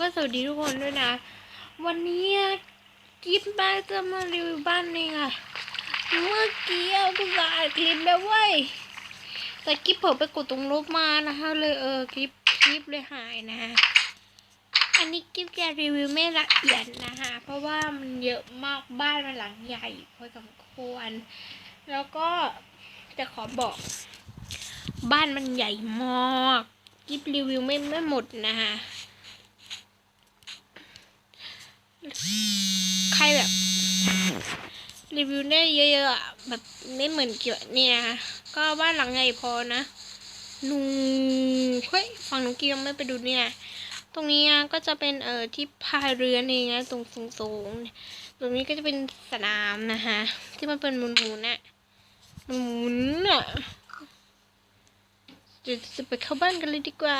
ก็สวัสดีทุกคนด้วยนะ วันนี้กิฟบ้านจะมารีวิวบ้านเองอะเมื่อกี้เอาภาษาอัดคลิปแล้วเว้ยแต่กิฟเผลอไปกดตรงลบมานะคะ เลยเออคลิปคลิปเลยหายนะ อันนี้กิฟแกรีวิวไม่ละเอียดนะคะเพราะว่ามันเยอะมากบ้านมันหลังใหญ่พอสมควร แล้วก็จะขอบอก บ้านมันใหญ่มากกิฟรีวิวไม่ไม่หมดนะคะ ใครแบบ รีวิวได้เยอะๆอะแบบไม่เหมือนเกี่ยวเนี่ย ก็บ้านหลังใหญ่พอนะนูเฮ้ยฝั่งนุกี้ยังไม่ไปดูเนี่ย ตรงนี้ก็จะเป็นเอ่อที่พายเรือนี่นะตรงสูงๆตรงนี้ก็จะเป็นสนามนะคะที่มันเป็นหมุนๆน่ะหมุนๆน่ะจะไปเข้าบ้านกันเลยดีกว่า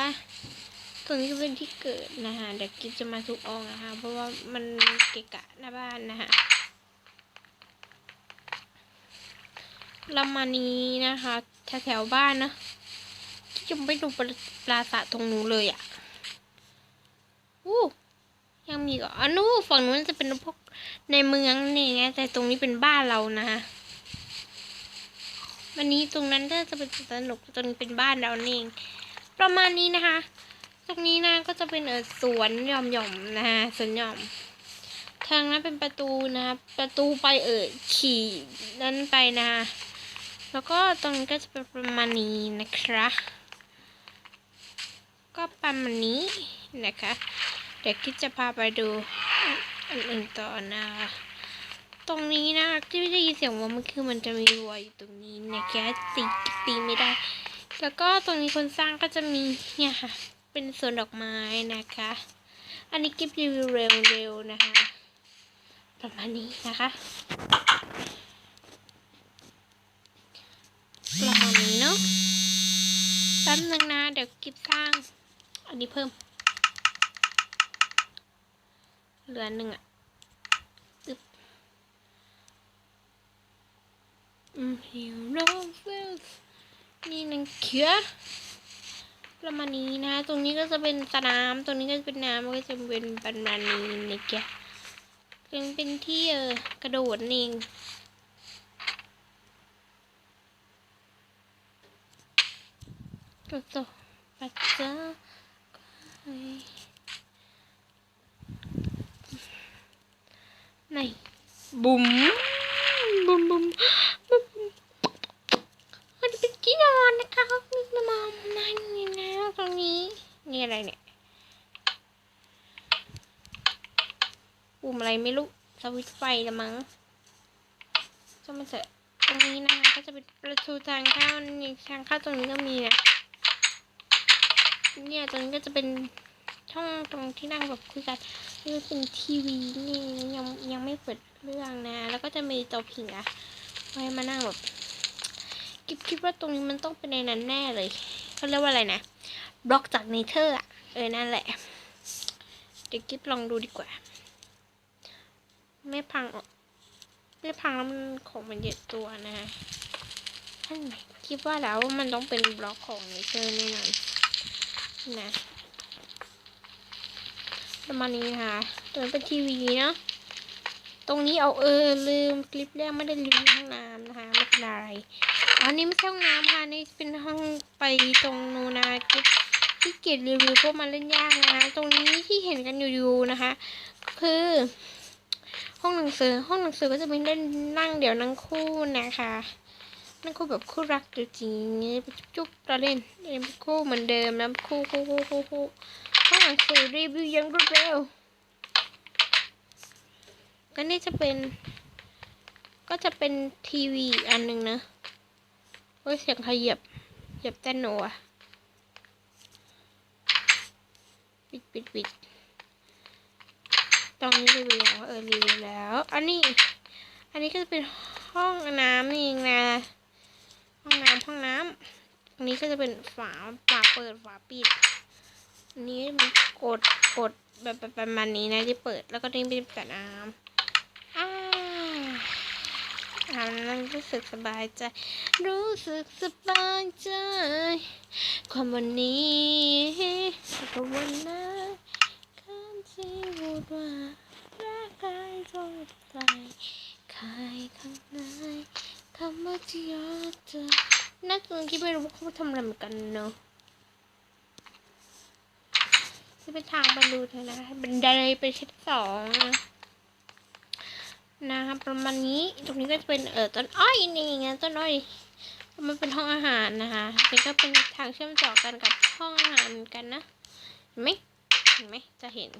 ตรงนี้ก็เป็นที่เกิดนะคะเดี๋ยวกิฟจะมาทุกอองนะคะ เพราะว่ามันเกะกะหน้าบ้านนะคะเรามานี้นะคะแถวแถวๆบ้านนะกิฟยังไม่ดูปราปราสาตรงนู้นเลยอะ่ะอู้ยังมีอีก็อันนู้นฝั่งนู้นจะเป็นพวกในเมืองนี่ไงแต่ตรงนี้เป็นบ้านเรานะคะวันนี้ตรงนั้นก็จะเป็นสนุกตรงนี้เป็นบ้านเราเองประมาณนี้นะคะ ตรงนี้นะก็จะเป็นเออสวนหย่อมหย่อมๆนะฮะสวนหย่อม ทางนั้นเป็นประตูนะครับประตูไปเออขี่นั่นไปนะแล้วก็ตรงนี้ก็จะเป็นประมาณนี้นะครับก็ประมาณนี้นะคะ เดี๋ยวคิดจะพาไปดูอันอื่นต่อนะ ตรงนี้นะที่ไม่ได้ยินเสียงว่ามันคือมันจะมีวัวอยู่ตรงนี้นะคะตีตีไม่ได้ แล้วก็ตรงนี้คนสร้างก็จะมีเนี่ยค่ะ เป็นสวนดอกไม้นะคะ อันนี้กิฟรีวิวเร็วๆนะคะ ประมาณนี้นะคะประมาณนี้เนาะแป๊บนึงนะ เดี๋ยวกิฟสร้าง อันนี้เพิ่ม เหลือหนึ่งอะอึ๊บอืมฮิวโรเฟลนี่นังเขีย ประมาณนี้นะ ตรงนี้ก็จะเป็นสนาม ตรงนี้ก็จะเป็นน้ำก็จะเป็นประมาณนี้นะแกเป็นเป็นที่เออกระโดดนี่เองก็ต่อปัจจาไหนบุ๋มบุ๋มบุ๋มบุ๋ม มันเป็นที่นอนนะคะมีมามองนั่นนี่นะตรงนี้ นี่อะไรเนี่ยปุ่ม อะไรไม่รู้สวิตไฟละมั้งจะมาเสร็จตรงนี้นะคะก็จะเป็นประตูทางเข้านี่ทางเข้าตรงนี้ก็มีนะเนี่ยตรงนี้ก็จะเป็นช่องตรงที่นั่งแบบคุยกันนี่เป็นทีวีนี่ยังยังไม่เปิดเรื่องนะ แล้วก็จะมีเตาผิงอะไว้มานั่งแบบกิฟคิดว่าตรงนี้มันต้องเป็นในนั้นแน่เลยเขาเรียกว่าอะไรนะบล็อกจากเนเธอร์อะเออนั่นแหละ เดี๋ยวกิฟลองดูดีกว่า ไม่พังออกไม่พังแล้วมันของมันเยอะตัวนะฮะท่านไหนคิดว่าแล้วว่ามันต้องเป็นบล็อกของเนเธอร์แน่นอนนะประมาณนี้นะคะตัวนี้เป็นทีวีเนาะตรงนี้เอาเออลืมคลิปแรกไม่ได้รีวิวห้องน้ำนะคะไม่เป็นไรอันนี้ไม่ใช่ห้องน้ำค่ะนี่เป็นห้องไปตรงนูนนะกิ๊บที่เกียรรีวิวพวกมันเล่นยากนะตรงนี้ที่เห็นกันอยู่ๆนะคะ คือ องหนังสือ ห้องหนังสือก็จะมีเล่นนั่งเดี๋ยวนั่งคู่นะคะ นั่งคู่แบบคู่รักจริงๆจุ๊บๆเราเล่นเล่นคู่เหมือนเดิมนะคู่คู่คู่คู่คู่ห้องหนังสือรีวิวยังรวดเร็วก็นี่จะเป็น ก็จะเป็นทีวีอันหนึ่งนะโอ้ยเสียงขยับเหยียบแต้นโนอะปิดปิดปิด ตรงนี้รีวิวแล้วเออรีวิวแล้ว อันนี้ อันนี้ก็จะเป็นห้องน้ำนี่เองนะห้องน้ำห้องน้ำอันนี้ก็จะเป็นฝาฝาเปิดฝาปิดอันนี้มันกดกดแบบแบบประมาณนี้นะที่เปิดแล้วก็นี่เป็นกระน้ำอ่าทำแล้วรู้สึกสบายใจ รู้สึกสบายใจ ความวันนี้กับวันนั้นคที่พู ดว่ารักกายสงสัยใครข้างในคำว่าที่รักเธอนักดนตรีไม่รู้ว่าเขาทำอะไรเหมือนกันเนอะจะเป็นทางบรรลุเธอนะบันไดไปชั้นสองนะนะครับประมาณนี้ตรงนี้ก็จะเป็นเออต้นอ้อยนี่ไงต้นอ้อยมันเป็นห้องอาหารนะคะนี่ก็เป็นทางเชื่อมต่อกันกับห้องอาหารเหมือนกันนะเห็นไหมเห็นไหมจะเห็น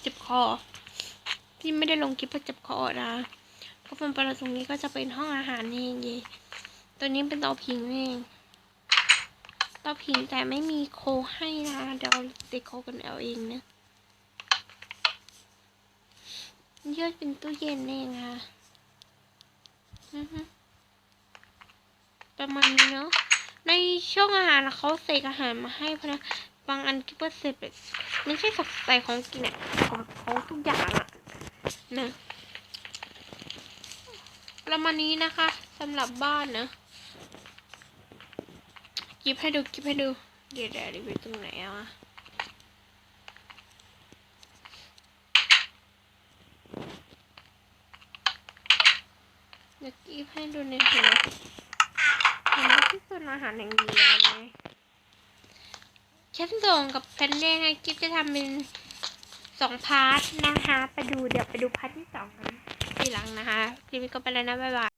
เจ็บ คอ ที่ไม่ได้ลงคลิปเพราะเจ็บคอนะก็เป็นประตรงนี้ก็จะเป็นห้องอาหารนี่เองตัวนี้เป็นเตาผิงนี่เองเตาผิงแต่ไม่มีโคให้นะเดี๋ยวติดโคกันเอาเองนะยืดเป็นตู้เย็นเองค่ะประมาณนี้เนาะ ในช่วงอาหารเขาเสกอาหารมาให้เพราะนะบางอันคิดว่าเสร็จไม่ใช่สักใส่ของกินอะของ เขาทุกอย่างอะนะประมาณนี้นะคะสำหรับบ้านนะกิบให้ดูกิบให้ดู เดี๋ยวเดี๋ยวรีวิวตรงไหนอะเดี๋ยวกี้ให้ดูในหัวเห็นไหมที่ส่วนอาหารอย่างเดียวไหมชั้นสองกับแพนเด้งไงกิ๊บจะทำเป็น สองพาร์ทนะคะ ไปดูเดี๋ยวไปดูพาร์ทที่สองกันทีหลังนะคะคลิปนี้ก็ไปแล้วนะบ๊ายบาย